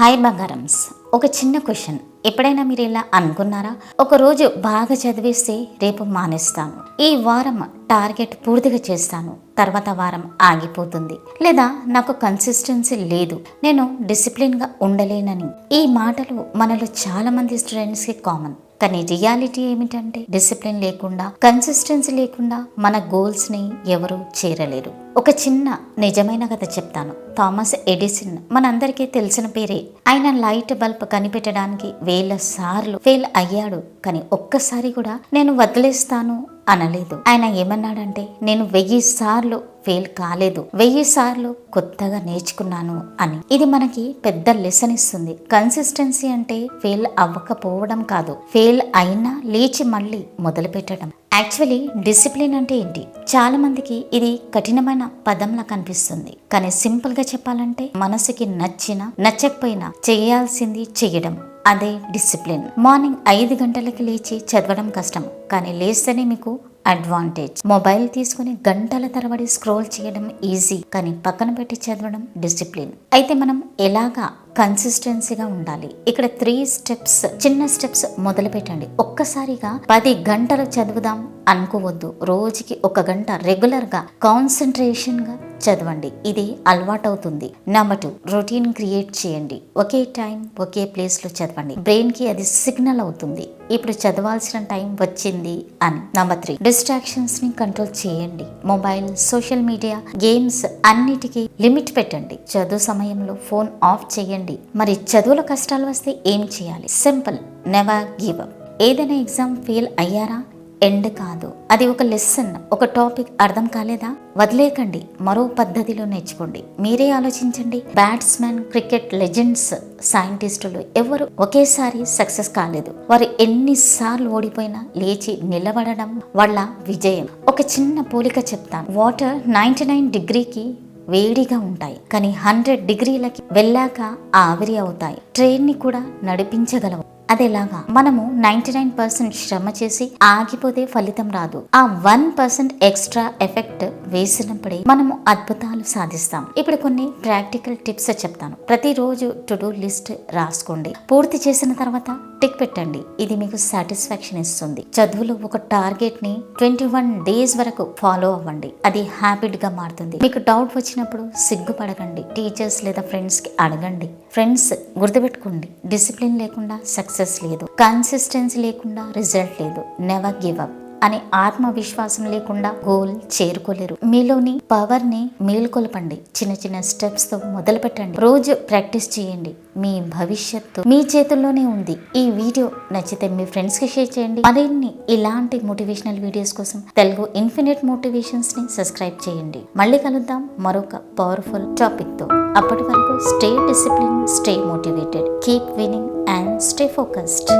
Hi బంగారమ్స్. ఒక చిన్న question. ఎప్పుడైనా మీరు ఇలా అనుకున్నారా? ఒకరోజు బాగా చదివేస్తే రేపు మానేస్తాను. ఈ వారం టార్గెట్ పూర్తిగా చేస్తాను. తర్వాత వారం ఆగిపోతుంది. లేదా నాకు కన్సిస్టెన్సీ లేదు. నేను డిసిప్లిన్గా ఉండలేనని. ఈ మాటలు మనలో చాలా మంది స్టూడెంట్స్కి కామన్ కానీ రియాలిటీ ఏమిటంటే డిసిప్లిన్ లేకుండా కన్సిస్టెన్సీ లేకుండా మన గోల్స్ని ఎవరూ ఎవరు చేరలేరు. ఒక చిన్న నిజమైన కథ చెప్తాను. థామస్ ఎడిసన్ మనందరికీ తెలిసిన పేరే. ఆయన లైట్ బల్బ్ కనిపెట్టడానికి వేల సార్లు ఫెయిల్ అయ్యాడు. కానీ ఒక్కసారి కూడా నేను వదిలేస్తాను అనలేదు. ఆయన ఏమన్నాడంటే నేను వెయ్యి సార్లు ఫెయిల్ కాలేదు. వెయ్యి సార్లు కొత్తగా నేర్చుకున్నాను అని. ఇది మనకి పెద్ద లెసన్ ఇస్తుంది. కన్సిస్టెన్సీ అంటే ఫెయిల్ అవ్వకపోవడం కాదు. ఫెయిల్ అయినా లేచి మళ్ళీ మొదలు పెట్టడం యాక్చువల్లీ డిసిప్లిన్ అంటే ఏంటి? చాలా మందికి ఇది కఠినమైన పదంలా కనిపిస్తుంది. కానీ సింపుల్గా చెప్పాలంటే మనసుకి నచ్చిన నచ్చకపోయినా చేయాల్సింది చెయ్యడం అదే డిసిప్లిన్. మార్నింగ్ ఐదు గంటలకి లేచి చదవడం కష్టం కానీ లేస్తేనే మీకు అడ్వాంటేజ్. మొబైల్ తీసుకుని గంటల తరబడి స్క్రోల్ చేయడం ఈజీ కానీ పక్కన పెట్టి చదవడం డిసిప్లిన్. అయితే మనం ఎలాగా కన్సిస్టెన్సీగా ఉండాలి. ఇక్కడ త్రీ స్టెప్స్ చిన్న స్టెప్స్ మొదలు పెట్టండి. ఒక్కసారిగా పది గంటలు చదువుదాం అనుకోవద్దు. రోజుకి ఒక గంట రెగ్యులర్గా కాన్సన్ట్రేషన్గా చదవండి. ఇది అలవాటవుతుంది. నెంబర్ టూ రొటీన్ క్రియేట్ చేయండి. ఒకే టైం ఒకే ప్లేస్లో చదవండి. బ్రెయిన్కి అది సిగ్నల్ అవుతుంది. ఇప్పుడు చదవాల్సిన టైం వచ్చింది అని. నెంబర్ త్రీ డిస్ట్రాక్షన్స్ని కంట్రోల్ చేయండి. మొబైల్ సోషల్ మీడియా గేమ్స్ అన్నిటికీ లిమిట్ పెట్టండి. చదువు సమయంలో ఫోన్ ఆఫ్ చేయండి. మరి చదువుల కష్టాలు వస్తే ఏం చేయాలి? సింపుల్ నెవర్ గివ్ అప్ ఏదైనా ఎగ్జామ్ ఫెయిల్ అయ్యారా? ఎండ్ కాదు. అది ఒక లెసన్ ఒక టాపిక్ అర్థం కాలేదా? వదిలేకండి మరో పద్ధతిలో నేర్చుకోండి. మీరే ఆలోచించండి. బ్యాట్స్మెన్ క్రికెట్ లెజెండ్స్ సైంటిస్టులు ఎవరు ఒకేసారి సక్సెస్ కాలేదు. వారు ఎన్నిసార్లు ఓడిపోయినా లేచి నిలబడడం వాళ్ళ విజయం. ఒక చిన్న పోలిక చెప్తాను. వాటర్ నైంటీ నైన్ డిగ్రీకి వేడిగా ఉంటాయి. కానీ హండ్రెడ్ డిగ్రీలకి వెళ్ళాక ఆవిరి అవుతాయి. ట్రైన్ని కూడా నడిపించగలవు. అదేలాగా మనము నైన్టీ నైన్ పర్సెంట్ శ్రమ చేసి ఆగిపోతే ఫలితం రాదు. ఆ వన్ పర్సెంట్ ఎక్స్ట్రా ఎఫెక్ట్ వేసినప్పుడే మనము అద్భుతాలు సాధిస్తాం. ఇప్పుడు కొన్ని ప్రాక్టికల్ టిప్స్ చెప్తాను. ప్రతిరోజు టు డూ లిస్ట్ రాసుకోండి. పూర్తి చేసిన తర్వాత టిక్ పెట్టండి. ఇది మీకు సాటిస్ఫాక్షన్ ఇస్తుంది. చదువులో ఒక టార్గెట్ని ట్వంటీ వన్ డేస్ వరకు ఫాలో అవ్వండి. అది హ్యాబిట్గా మారుతుంది. మీకు డౌట్ వచ్చినప్పుడు సిగ్గుపడకండి. టీచర్స్ లేదా ఫ్రెండ్స్కి అడగండి. ఫ్రెండ్స్ గుర్తుపెట్టుకోండి. డిసిప్లిన్ లేకుండా సక్సెస్ లేదు. కన్సిస్టెన్సీ లేకుండా రిజల్ట్ లేదు. Never give up. అనే ఆత్మవిశ్వాసం లేకుండా గోల్ చేరుకోలేరు. మీలోని పవర్ని మేల్కొల్పండి. చిన్న చిన్న స్టెప్స్తో మొదలు పెట్టండి రోజు ప్రాక్టీస్ చేయండి. మీ భవిష్యత్తు మీ చేతుల్లోనే ఉంది. ఈ వీడియో నచ్చితే మీ ఫ్రెండ్స్కి షేర్ చేయండి. మరిన్ని ఇలాంటి మోటివేషనల్ వీడియోస్ కోసం తెలుగు ఇన్ఫినిట్ మోటివేషన్స్ని సబ్స్క్రైబ్ చేయండి. మళ్ళీ కలుద్దాం మరొక పవర్ఫుల్ టాపిక్తో. అప్పటి వరకు stay discipline stay motivated keep winning and stay focused